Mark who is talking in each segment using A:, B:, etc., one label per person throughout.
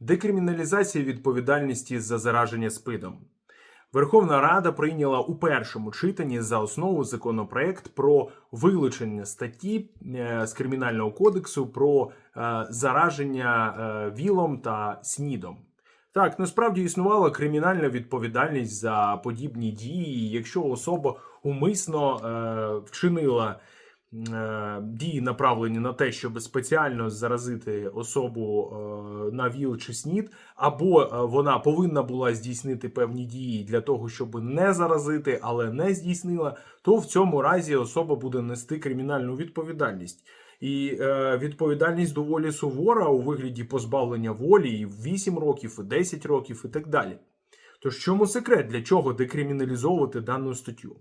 A: Декриміналізація відповідальності за зараження спидом. Верховна Рада прийняла у першому читанні за основу законопроект про вилучення статті е, з кримінального кодексу про е, зараження е, вілом та снідом. Так, насправді існувала кримінальна відповідальність за подібні дії, якщо особа умисно вчинила дії, направлені на те, щоб спеціально заразити особу е, на ВІЛ чи СНІД, або е, вона повинна була здійснити певні дії для того, щоб не заразити, але не здійснила, то в цьому разі особа буде нести кримінальну відповідальність. І е, відповідальність доволі сувора у вигляді позбавлення волі і 8 років, і 10 років, і так далі. Тож, чому секрет, для чого декриміналізовувати дану статтю?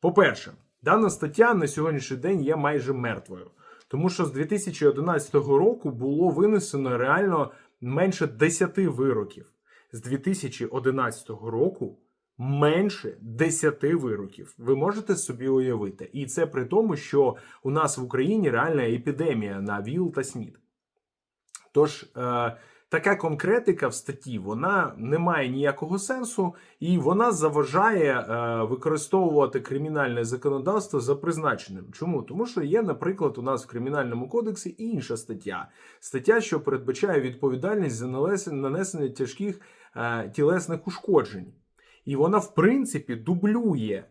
A: По-перше, дана стаття на сьогоднішній день є майже мертвою, тому що з 2011 року було винесено реально менше 10 вироків. З 2011 року менше 10 вироків. Ви можете собі уявити. І це при тому, що у нас в Україні реальна епідемія на ВІЛ та СНІД. Тож, е, така конкретика в статті вона не має ніякого сенсу, і вона заважає е, використовувати кримінальне законодавство за призначеним. Чому? Тому що є, наприклад, у нас в кримінальному кодексі інша стаття. Стаття, що передбачає відповідальність за нанесення тяжких е, тілесних ушкоджень. І вона, в принципі, дублює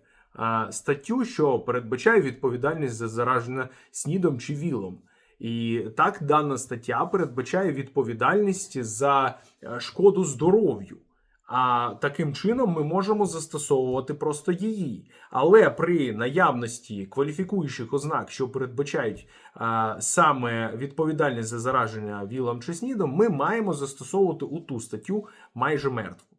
A: статтю, що передбачає відповідальність за зараження снідом чи вілом. І так дана стаття передбачає відповідальність за е, шкоду здоров'ю. А таким чином ми можемо застосовувати просто її. Але при наявності кваліфікуючих ознак, що передбачають а, саме відповідальність за зараження вілом чи снідом, ми маємо застосовувати у ту статтю майже мертву.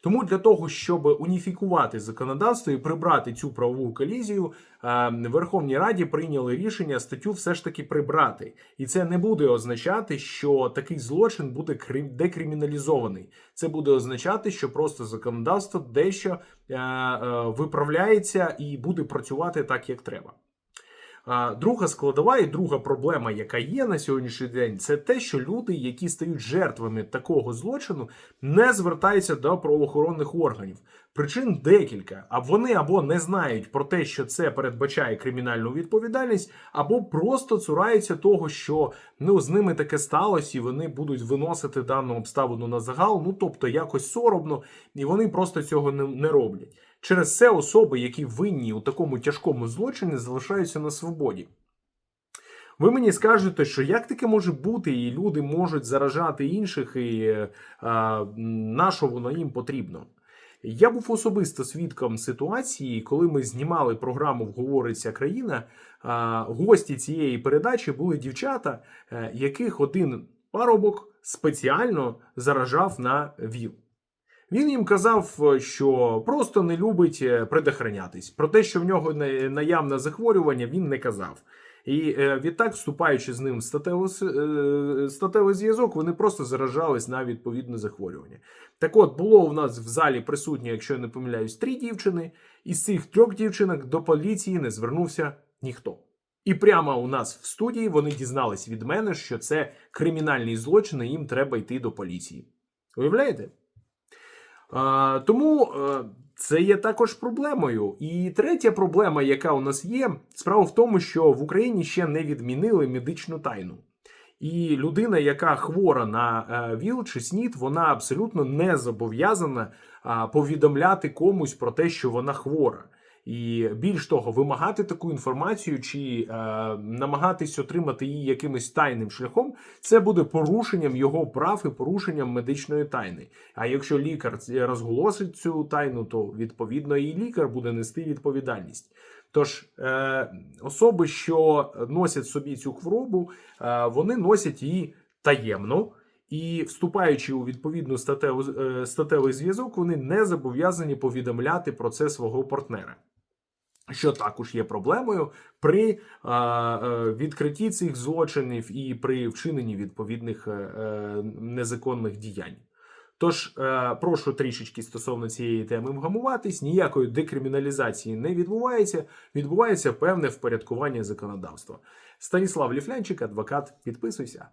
A: Тому для того, щоб уніфікувати законодавство і прибрати цю правову колізію, е, Верховній Раді прийняли рішення статтю все ж таки прибрати, і це не буде означати, що такий злочин буде декриміналізований. Це буде означати, що просто законодавство дещо е, е, виправляється і буде працювати так, як треба. Друга складова і друга проблема, яка є на сьогоднішній день, це те, що люди, які стають жертвами такого злочину, не звертаються до правоохоронних органів. Причин декілька. А вони або не знають про те, що це передбачає кримінальну відповідальність, або просто цураються того, що ну з ними таке сталося, і вони будуть виносити дану обставину на загал. Ну тобто якось соромно, і вони просто цього не, не роблять. Через це особи, які винні у такому тяжкому злочині, залишаються на свободі. Ви мені скажете, що як таке може бути, і люди можуть заражати інших, і а, на що воно їм потрібно? Я був особисто свідком ситуації, коли ми знімали програму Вговориться країна. Гості цієї передачі були дівчата, е, яких один парубок спеціально заражав на ВІЛ. Він їм казав, е, що просто не любить е, предохранятись. Про те, що в нього на- наявне захворювання, він не казав. І е, відтак, вступаючи з ним в статевий, е, статевий зв'язок, вони просто заражались на відповідне захворювання. Так от, було у нас в залі присутні, якщо я не помиляюсь, три дівчини, і з цих трьох дівчинок до поліції не звернувся ніхто. І прямо у нас в студії вони дізнались від мене, що це кримінальний злочин, і їм треба йти до поліції. Уявляєте? Тому е, це є також проблемою. І третя проблема, яка у нас є, справа в тому, що в Україні ще не відмінили медичну тайну. І людина, яка хвора на е, ВІЛ чи СНІД, вона абсолютно не зобов'язана повідомляти комусь про те, що вона хвора. І більш того, вимагати таку інформацію чи е, намагатись отримати її якимось тайним шляхом, це буде порушенням його прав і порушенням медичної тайни. А якщо лікар розголосить цю тайну, то відповідно і лікар буде нести відповідальність. Тож е, особи, що носять собі цю хворобу, е, вони носять її таємно. І вступаючи у відповідну статеву, е, статевий зв'язок, вони не зобов'язані повідомляти про це свого партнера. Що також є проблемою при е, е, відкритті цих злочинів і при вчиненні відповідних незаконних діянь. Тож прошу трішечки стосовно цієї теми вгамуватись. Ніякої декриміналізації не відбувається. Відбувається певне впорядкування законодавства. Станіслав Ліфлянчик, адвокат. Підписуйся.